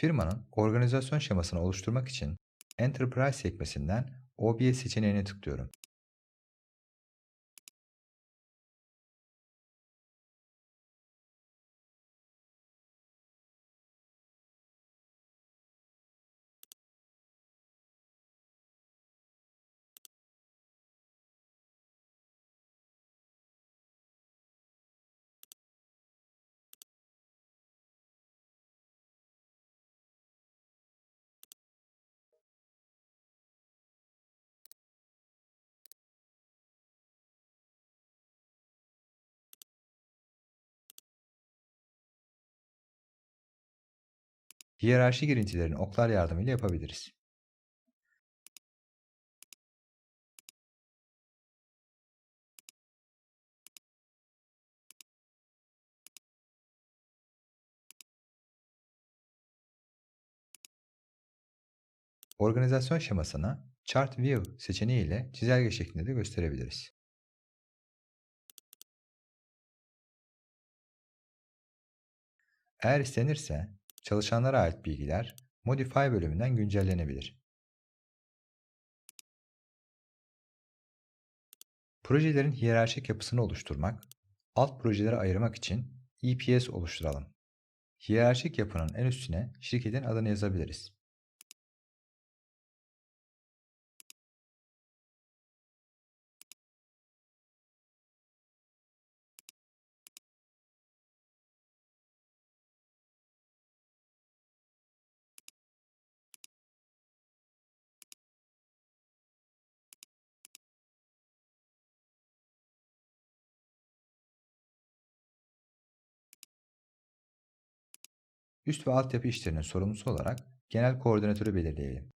Firmanın organizasyon şemasını oluşturmak için Enterprise sekmesinden OBS seçeneğine tıklıyorum. Hiyerarşi girintilerini oklar yardımıyla yapabiliriz. Organizasyon şemasını Chart View seçeneği ile çizelge şeklinde de gösterebiliriz. Eğer istenirse çalışanlara ait bilgiler Modify bölümünden güncellenebilir. Projelerin hiyerarşik yapısını oluşturmak, alt projelere ayırmak için EPS oluşturalım. Hiyerarşik yapının en üstüne şirketin adını yazabiliriz. Üst ve altyapı işlerinin sorumlusu olarak genel koordinatörü belirleyelim.